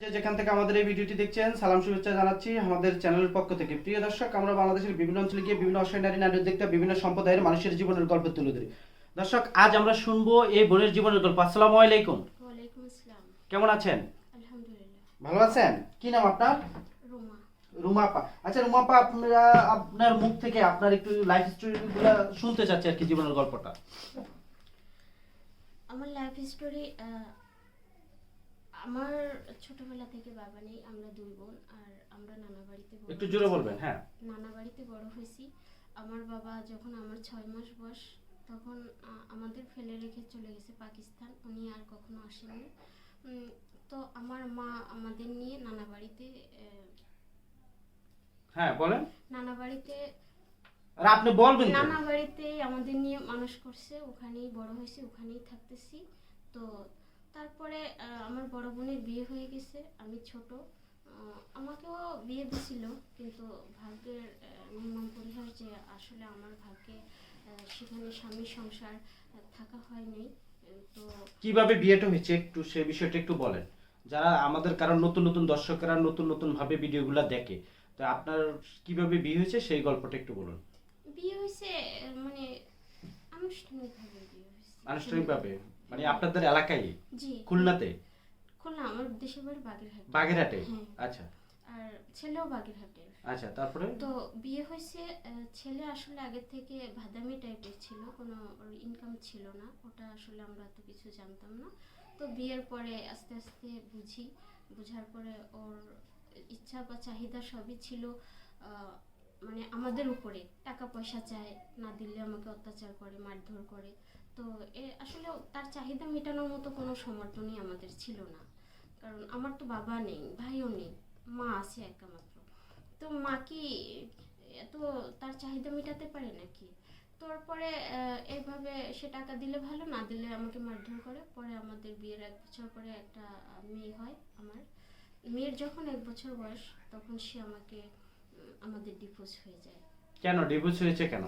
যেখান থেকে আমাদের এই ভিডিওটি দেখছেন সালাম শুভেচ্ছা জানাচ্ছি আমাদের চ্যানেলের পক্ষ থেকে। প্রিয় দর্শক আমরা বাংলাদেশের বিভিন্ন অঞ্চলে গিয়ে বিভিন্ন অসহায় নারী নারীর দেখতে বিভিন্ন সম্প্রদায়ের মানুষের জীবনের গল্প তুলে ধরি। দর্শক আজ আমরা শুনব এই বোনের জীবনের গল্প। আসসালামু আলাইকুম। কেমন আছেন? আলহামদুলিল্লাহ। ভালো আছেন? কি নাম আপনার? রুমাপা আচ্ছা রুমাপা আপনারা আপনার মুখ থেকে আপনার একটু লাইফ স্টোরিগুলো শুনতে চাচ্ছি আর কি জীবনের গল্পটা। আমার লাইফ স্টোরি আমার ছোটবেলা থেকে বাবা নেই আমরা দুই বোন আর আমরা নানা বাড়িতে একটু জোরে বলবেন হ্যাঁ। নানা বাড়িতে বড় হয়েছি। আমার বাবা যখন আমার ছয় মাস বয়স তখন আমাদের ফেলে রেখে চলে গেছে পাকিস্তান। উনি আর কখনো আসেননি। তো আমার মা আমাদের নিয়ে নানা বাড়িতে হ্যাঁ বলেন। নানা বাড়িতে আর আপনি বলবেন নানা বাড়িতেই আমাদের নিয়ে মানুষ করছে। ওখানেই বড় হয়েছে ওখানেই থাকতেছি। তো তারপরে আমার বড় বোনের বিয়ে হয়ে গেছে আমি ছোট। আমাকেও বিয়ে দিছিল কিন্তু ভাগ্যের নির্মম পরিহাস যে আসলে আমার ভাগ্যে সেখানে স্বামী সংসার থাকা হয়নি। তো কীভাবে বিয়েটা হয়েছে একটু সে বিষয়টা একটু বলেন। যারা আমাদের কারণ নতুন নতুন দর্শকেরা নতুন নতুন ভাবে ভিডিওগুলো দেখে তো আপনার কীভাবে বিয়ে হয়েছে সেই গল্পটা একটু বলুন। বিয়ে হয়েছে মানে আনুষ্ঠানিকভাবে বিয়ে হয়েছে। আনুষ্ঠানিকভাবে? মানে আপনাদের এলাকায়? জি। খুলনাতে? খুলনা আমার দেশের বাড়ি বাগেরহাট। বাগেরহাটে? হ্যাঁ। আচ্ছা। আর ছেলেও বাগেরহাটের। আচ্ছা তারপরে? তো বিয়ে হয়েছে ছেলে আসলে আগের থেকে ভাদামি টাইপের ছিল কোনো ইনকাম ছিল না ওটা আসলে আমরা এত কিছু জানতাম না। তো বিয়ের পরে আস্তে আস্তে বুঝি বুঝার পরে ওর ইচ্ছা বা চাহিদা সবই ছিল আহ, মানে আমাদের উপরে। টাকা পয়সা চায় না দিলে আমাকে অত্যাচার করে মারধর করে। তো এ আসলে তার চাহিদা মেটানোর মতো কোনো সমর্থনই আমাদের ছিল না। কারণ আমার তো বাবা নেই, ভাইও নেই, মা আছে একা মাত্র তো মা কি এত তার চাহিদা মেটাতে পারে নাকি? তারপরে এইভাবে সে টাকা দিলে ভালো, না দিলে আমাকে মারধর করে। পরে আমাদের বিয়ের এক বছর পরে একটা মেয়ে হয় আমার। মেয়ের যখন এক বছর বয়স, তখন সে আমাকে আমাদের ডিভোর্স হয়ে যায়। কেন? ডিভোর্স হয়েছে কেন?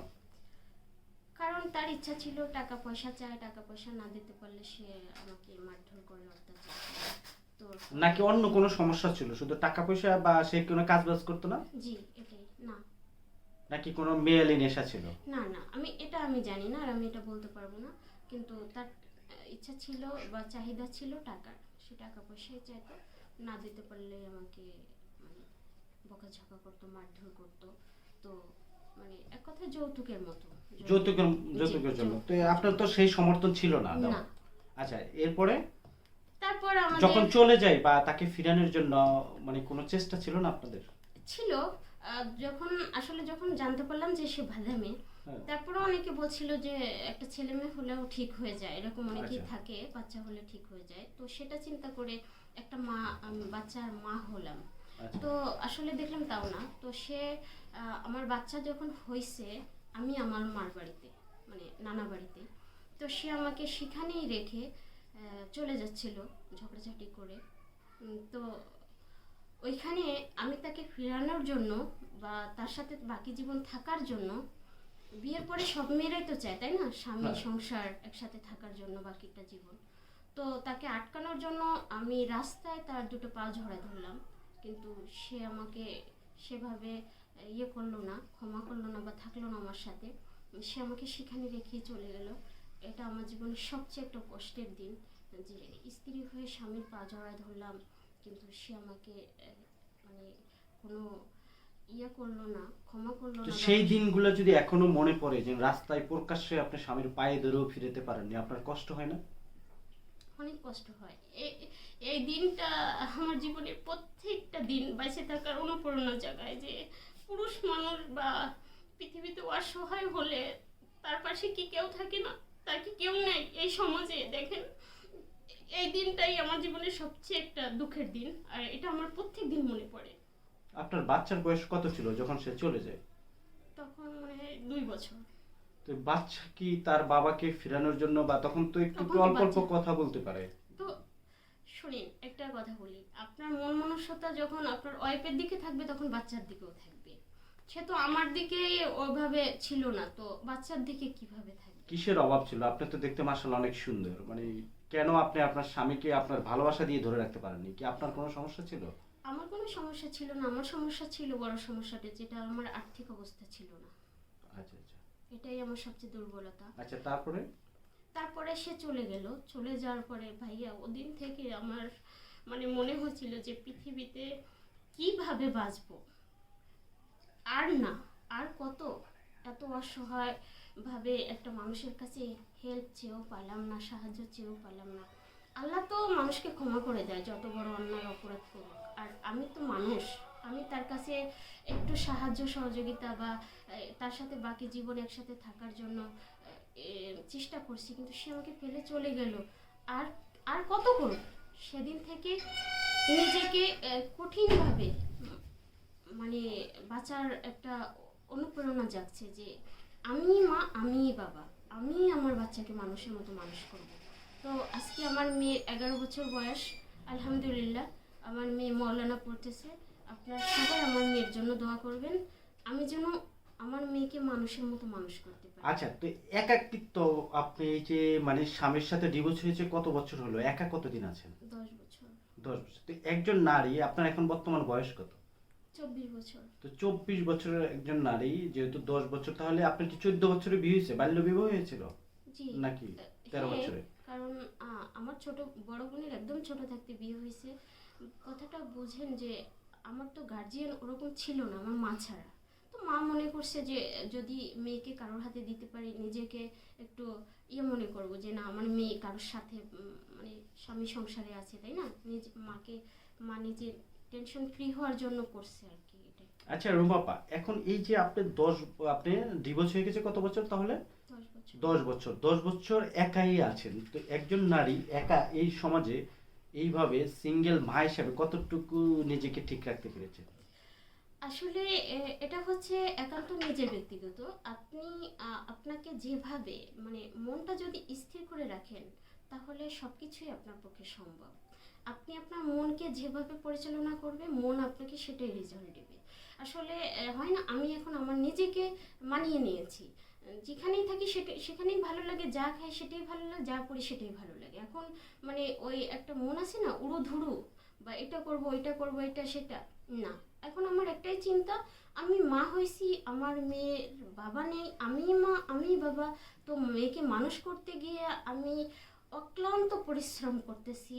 কারণ তার ইচ্ছা ছিল টাকা পয়সা চায় টাকা পয়সা না দিতে পারলে সে আমাকে মারধর করে অত্যাচার করে। তো নাকি অন্য কোনো সমস্যা ছিল? শুধু টাকা পয়সা বা সে কোনো কাজ বাজ করতো না? জি এটাই না। নাকি কোনো মেয়েলি নেশা ছিল? না না আমি এটা আমি জানি না আর আমি এটা বলতে পারব না। কিন্তু তার ইচ্ছা ছিল বা চাহিদা ছিল টাকার সে টাকা পয়সাই চাইতো না দিতে পারলে আমাকে মানে বকাঝকা করতো মারধর করতো। তো মানে এক যৌতুকের মতো। যৌতুকের যৌতুকের জন্য। তো আপনার তো সেই সমর্থন ছিল না না। আচ্ছা এরপরে? তারপর আমাদের যখন চলে যায় বা তাকে ফিরানোর জন্য মানে কোনো চেষ্টা ছিল না আপনাদের? ছিল। যখন আসলে যখন জানতে পারলাম যে সে মেয়ে হ্যাঁ। তারপরে অনেকে বলছিল যে একটা ছেলে মেয়ে হলেও ঠিক হয়ে যায়। এরকম অনেকেই আচ্ছা। থাকে বাচ্চা হলে ঠিক হয়ে যায়। তো সেটা চিন্তা করে একটা মা বাচ্চার মা হলাম। তো আসলে দেখলাম তাও না। তো সে আমার বাচ্চা যখন হয়েছে আমি আমার মার বাড়িতে মানে নানা বাড়িতে তো সে আমাকে সেখানেই রেখে চলে যাচ্ছিল ঝগড়াঝাটি করে। তো ওইখানে আমি তাকে ফেরানোর জন্য বা তার সাথে বাকি জীবন থাকার জন্য বিয়ের পরে সব মেয়েরাই তো চায় তাই না? স্বামী হ্যাঁ। সংসার একসাথে থাকার জন্য বাকিটা জীবন। তো তাকে আটকানোর জন্য আমি রাস্তায় তার দুটো পা ঝরায় ধরলাম। কিন্তু সে আমাকে সেভাবে ইয়ে করল না ক্ষমা করল না বা থাকল না আমার সাথে। সে আমাকে সেখানে রেখেই চলে গেল। এটা আমার জীবনের সবচেয়ে একটা কষ্টের দিন যে স্ত্রী হয়ে স্বামীর পা জড়ায় ধরলাম কিন্তু সে আমাকে মানে কোনো ইয়ে করল না ক্ষমা করল না সেই দিনগুলো যদি এখনও মনে পড়ে যে রাস্তায় প্রকাশ্যে আপনি স্বামীর পায়ে ধরেও ফিরেতে পারেননি আপনার কষ্ট হয় না? অনেক কষ্ট হয়। এই দিনটা আমার জীবনের প্রত্যেকটা দিন বেঁচে থাকার অনুপ্রেরণা জায়গায় যে পুরুষ মানুষ বা পৃথিবীতে অসহায় হলে তার পাশে কি কেউ থাকে না? তার কি কেউ নেই? এই সমাজে দেখেন এই দিনটাই আমার জীবনের সবচেয়ে একটা দুঃখের দিন আর এটা আমার প্রত্যেক দিন মনে পড়ে। আপনার বাচ্চার বয়স কত ছিল যখন সে চলে যায়? তখন মনে হয় দুই বছর। তো বাচ্চা কি তার বাবাকে ফেরানোর জন্য বা তখন তো একটু অল্প অল্প কথা বলতে পারে? শুনিন একটা কথা বলি। আপনার মন মনস্যতা যখন আপনার ওয়াইফের দিকে থাকবে তখন বাচ্চার দিকেও থাকবে। সে তো আমার দিকে ওইভাবে ছিল না তো বাচ্চার দিকে কীভাবে থাকবে? কিসের অভাব ছিল? আপনি তো দেখতে মার্শাল অনেক সুন্দর। মানে কেন আপনি আপনার স্বামীকে আপনার ভালোবাসা দিয়ে ধরে রাখতে পারেননি? কি আপনার কোনো সমস্যা ছিল? আমার কোনো সমস্যা ছিল না। আমার সমস্যা ছিল বড় সমস্যাটা যেটা আমার আর্থিক অবস্থা ছিল না। আচ্ছা আচ্ছা। এটাই আমার সবচেয়ে দুর্বলতা। আচ্ছা তারপরে? তারপরে সে চলে গেল। চলে যাওয়ার পরে ভাইয়া ওদিন থেকে আমার মানে মনে হচ্ছিল যে পৃথিবীতে কীভাবে বাঁচবো? আর না, আর কত? এত অসহায় ভাবে একটা মানুষের কাছে হেল্প চেয়েও পেলাম না, সাহায্য চেয়েও পেলাম না। আল্লাহ তো মানুষকে ক্ষমা করে দেয়, যত বড় অন্যায় অপরাধ করুক। আর আমি তো মানুষ, আমি তার কাছে একটু সাহায্য, সহযোগিতা বা তার সাথে বাকি জীবন একসাথে থাকার জন্য চেষ্টা করছি, কিন্তু সে আমাকে ফেলে চলে গেল। আর আর কত করব? সেদিন থেকে নিজেকে কঠিনভাবে মানে বাঁচার একটা অনুপ্রেরণা জাগছে যে আমি মা আমি বাবা। আমি আমার বাচ্চাকে মানুষের মতো মানুষ করব। তো আজকে আমার মেয়ে এগারো বছর বয়স, আলহামদুলিল্লাহ। আমার মেয়ে মৌলানা পড়তেছে। আপনার সবাই আমার মেয়ের জন্য দোয়া করবেন। আমি যেন আমার মেয়েকে মানুষের মতো মানুষ করতে পারি। আচ্ছা তো একাকিত্ব আপনি এই যে মানে স্বামীর সাথে ডিভোর্স হয়েছে কত বছর হলো? একা কতদিন আছেন? দশ বছর। দশ বছর। তো একজন নারী আপনার এখন বর্তমান বয়স কত? চব্বিশ বছর। তো চব্বিশ বছরের একজন নারী যেহেতু দশ বছর তাহলে আপনার কি চোদ্দ বছরে বিয়ে হয়েছে? বাল্য বিবাহ হয়েছিল? জি। নাকি তেরো হ্যাঁ, বছরে? কারণ আমার ছোট বড় বোনের একদম ছোট থাকতে বিয়ে হয়েছে। কথাটা বুঝেন যে আমার তো গার্জিয়ান ওরকম ছিল না আমার মা ছাড়া। মা মনে করছে যে যদি মেয়েকে কারোর হাতে দিতে পারি নিজেকে একটু ইয়ে মনে করব যে না আমার মেয়ে কারোর সাথে মানে স্বামী সংসারে আছে তাই না? নিজ মাকে মা নিজে টেনশন ফ্রি হওয়ার জন্য করছে আর কি এটা। আচ্ছা রুমাপা এখন এই যে আপনি দশ আপনি ডিভোর্স হয়ে গেছে কত বছর তাহলে? দশ বছর। দশ বছর। দশ বছর একাই আছেন। তো একজন নারী একা এই সমাজে এইভাবে সিঙ্গেল মা হিসাবে কতটুকু নিজেকে ঠিক রাখতে পেরেছে? আসলে এটা হচ্ছে একান্ত নিজের ব্যক্তিগত। আপনি আপনাকে যেভাবে মানে মনটা যদি স্থির করে রাখেন, তাহলে সব কিছুই আপনার পক্ষে সম্ভব। আপনি আপনার মনকে যেভাবে পরিচালনা করবে, মন আপনাকে সেটাই রেজাল্ট দেবে। আসলে হয় না, আমি এখন আমার নিজেকে মানিয়ে নিয়েছি। যেখানেই থাকি সেটা, সেখানেই ভালো লাগে, যা খাই সেটাই ভালো লাগে, যা করি সেটাই ভালো লাগে। এখন মানে ওই একটা মন আছে না উড়ো ধুরু বা এটা করব, ওইটা করব, এটা সেটা, না। এখন আমার একটাই চিন্তা, আমি মা হয়েছি, আমার মেয়ের বাবা নেই, আমি মা, আমি বাবা। তো মেয়েকে মানুষ করতে গিয়ে আমি অক্লান্ত পরিশ্রম করতেছি।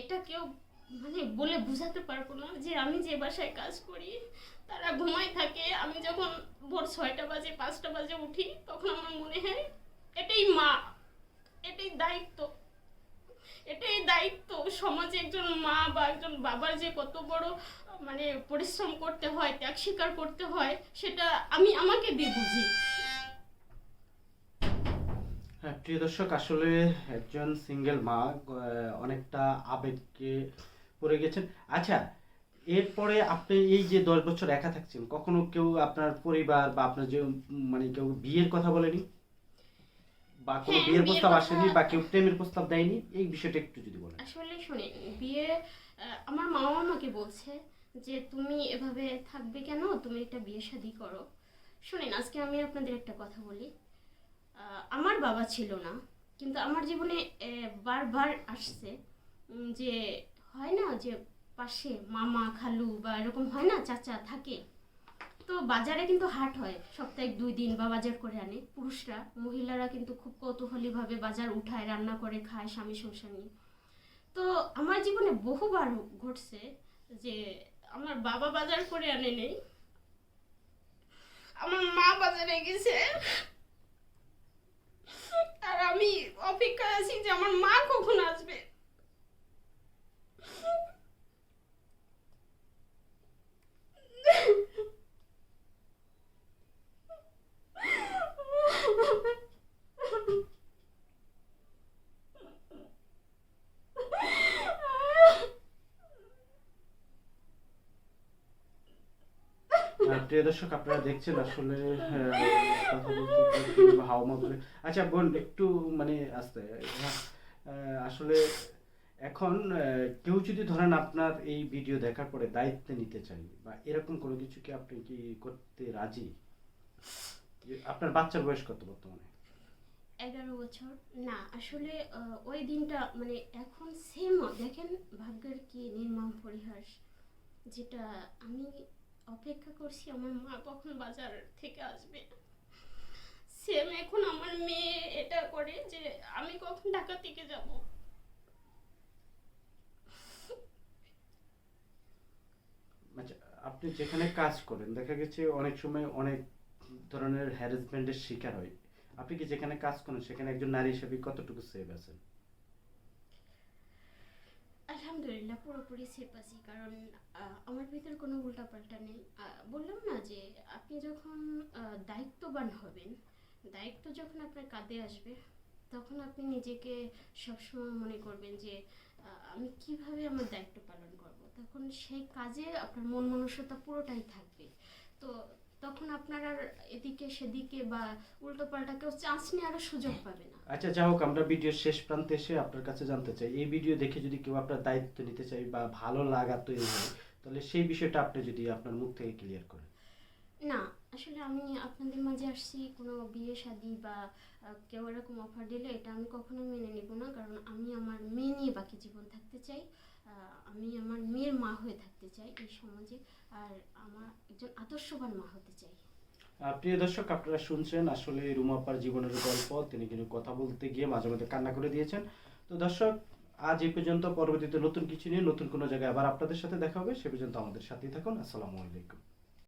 এটা কেউ মানে বলে বোঝাতে পারব না যে আমি যে বাসায় কাজ করি, তারা ঘুমায় থাকে। আমি যখন ভোর ছয়টা বাজে, পাঁচটা বাজে উঠি, তখন আমার মনে হয় এটাই মা, এটাই দায়িত্ব। দায়িত্ব, সমাজে একজন মা বা একজন বাবার যে কত বড় মানে পরিশ্রম করতে হয়, ত্যাগ স্বীকার করতে হয়, সেটা আমি আমাকে দিয়ে বুঝি। হ্যাঁ প্রিয় দর্শক, আসলে একজন সিঙ্গেল মা অনেকটা আবেগকে পড়ে গেছেন। আচ্ছা এরপরে আপনি এই যে দশ বছর একা থাকছেন, কখনো কেউ আপনার পরিবার বা আপনার যে মানে কেউ বিয়ের কথা বলেনি? বা কোনো হ্যাঁ, বিয়ের বিয়ের প্রস্তাব কথা- আসেনি বা কেউ প্রেমের প্রস্তাব দেয়নি এই বিষয়টা একটু যদি বলেন। আসলে শুনে বিয়ে আহ, আমার আমাকে বলছে যে তুমি এভাবে থাকবে কেন? তুমি একটা বিয়ে শাদি করো। শুনেন আজকে আমি আপনাদের একটা কথা বলি। আহ, আমার বাবা ছিল না কিন্তু আমার জীবনে আহ, বারবার আসছে উম, যে হয় না যে পাশে মামা খালু বা এরকম হয় না চাচা থাকে। তো বাজারে কিন্তু হাট হয়। সপ্তাহে দুই দিন বা বাজার করে আনে। পুরুষরা, মহিলারা কিন্তু খুব কৌতূহলীভাবে বাজার উঠায়, রান্না করে, খায় স্বামী সংসার। নিয়ে তো আমার জীবনে বহুবার ঘটছে যে আমার বাবা বাজার করে আনে নেই। আমার মা বাজারে গেছে। আর আমি অপেক্ষায় আছি যে আমার মা কখন আসবে আহ, প্রিয় দর্শক আপনারা দেখছেন আসলে আহ, কথা বলতে হাওমা করে আচ্ছা বোন একটু মানে আস্তে আহ, আসলে এখন কেউ যদি ধরেন আপনার এই ভিডিও দেখার পরে দায়িত্ব নিতে চাই বা এরকম কোনো কিছু কি আপনি কি করতে রাজি? আপনার বাচ্চার বয়স কত বর্তমানে? এগারো বছর। না আসলে ওই দিনটা মানে এখন সেমও দেখেন ভাগ্যের কি নির্মম পরিহাস যেটা আমি অপেক্ষা করছি আমার মা কখন বাজার থেকে আসবে। সেম এখন আমার মেয়ে এটা করে যে আমি কখন ঢাকা থেকে যাব। আচ্ছা আপনি যেখানে কাজ করেন দেখা গেছে অনেক সময় অনেক ধরনের হ্যারাসমেন্টের শিকার হয়। আপনি কি যেখানে কাজ করেন, সেখানে একজন নারী হিসেবে কতটুকু সেভ আছেন? আলহামদুলিল্লাহ, পুরোপুরি সেফ আছি। কারণ আমার ভিতরে কোনো উল্টাপাল্টা নেই। বললাম না যে, আপনি যখন দায়িত্ববান হবেন, দায়িত্ব যখন আপনার কাঁধে আসবে, তখন আপনি নিজেকে সবসময় মনে করবেন যে আমি কীভাবে আমার দায়িত্ব পালন করব? তখন সেই কাজে আপনার মন মনুষ্যতা পুরোটাই থাকবে। তো তখন আপনার আর এদিকে সেদিকে বা উল্টোপাল্টা কেউ চান্স নেওয়ারও সুযোগ পাবে না। আচ্ছা যা হোক আমরা ভিডিওর শেষ প্রান্তে এসে আপনার কাছে জানতে চাই। এই ভিডিও দেখে যদি কেউ আপনার দায়িত্ব নিতে চাই বা ভালো লাগা তৈরি হয় তাহলে সেই বিষয়টা আপনি যদি আপনার মুখ থেকে ক্লিয়ার করেন। না আসলে আমি আপনাদের মাঝে আসছি কোনো বিয়ে শাদি বা কেউ এরকম অফার দিলে এটা আমি কখনো মেনে নেব না কারণ আমি আমার মেয়ে নিয়ে বাকি জীবন থাকতে চাই। আমি আমার মেয়ের মা হয়ে থাকতে চাই এই সমাজে, আর আমার একজন আদর্শবান মা হতে চাই। প্রিয় দর্শক, আপনারা শুনছেন আসলে রুমাপার জীবনের গল্প। তিনি কিন্তু কথা বলতে গিয়ে মাঝে মাঝে কান্না করে দিয়েছেন। তো দর্শক, আজ এ পর্যন্ত, পরবর্তীতে নতুন কিছু নিয়ে নতুন কোনো জায়গায় আবার আপনাদের সাথে দেখা হবে। সে পর্যন্ত আমাদের সাথেই থাকুন। আসসালামু আলাইকুম।